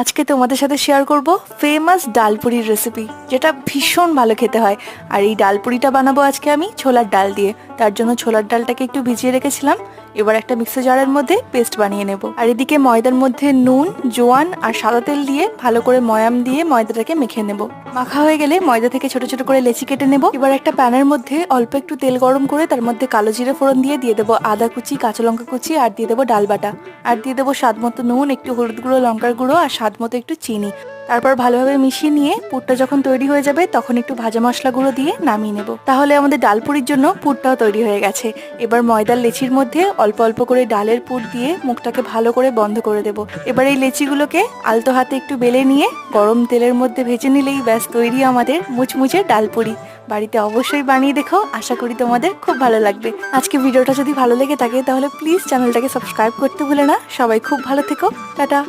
আজকে তোমাদের সাথে শেয়ার করব ফেমাস ডালপুরির রেসিপি যেটা ভীষণ ভালো খেতে হয়। আর এই ডালপুরিটা বানাবো আজকে আমি ছোলার ডাল দিয়ে। তার জন্য ছোলার ডালটাকে একটু ভিজিয়ে রেখেছিলাম। এবার একটা মিক্সার জারের মধ্যে পেস্ট বানিয়ে নেব। আর এদিকে ময়দার মধ্যে নুন, জোয়ান আর সাদা তেল দিয়ে ভালো করে ময়াম দিয়ে ময়দাটাকে মেখে নেব। মাখা হয়ে গেলে ময়দা থেকে ছোট ছোট করে লেচি কেটে নেব। এবার একটা প্যানের মধ্যে অল্প একটু তেল গরম করে তার মধ্যে কালো জিরে ফোড়ন দিয়ে দিয়ে দেবো আদা কুচি, কাঁচা লঙ্কা কুচি আর দিয়ে দেবো ডাল বাটা। আর দিয়ে দেবো স্বাদ মতো নুন, একটু হলুদ গুঁড়ো, লঙ্কার গুঁড়ো আর স্বাদ মতো একটু চিনি। তারপর ভালোভাবে মিশিয়ে নিয়ে পুরটা যখন তৈরি হয়ে যাবে, তখন একটু ভাজা মশলা গুঁড়ো দিয়ে নামিয়ে নেব। তাহলে আমাদের ডালপুরির জন্য পুরটাও তৈরি হয়ে গেছে। এবার ময়দার লেচির মধ্যে অল্প অল্প করে ডালের পুর দিয়ে মুখটাকে ভালো করে বন্ধ করে দেব। এবার এই লেচিগুলোকে আলতো হাতে একটু বেলে নিয়ে গরম তেলের মধ্যে ভেজে নিলেই ব্যাস, তৈরি আমাদের মুচমুচে ডালপুরি বাড়িতে অবশ্যই বানিয়ে দেখো, আশা করি তোমাদের খুব ভালো লাগবে। আজকে ভিডিওটা যদি ভালো লেগে থাকে, তাহলে প্লিজ চ্যানেলটাকে সাবস্ক্রাইব করতে ভুলে না। সবাই খুব ভালো থেকো। টাটা।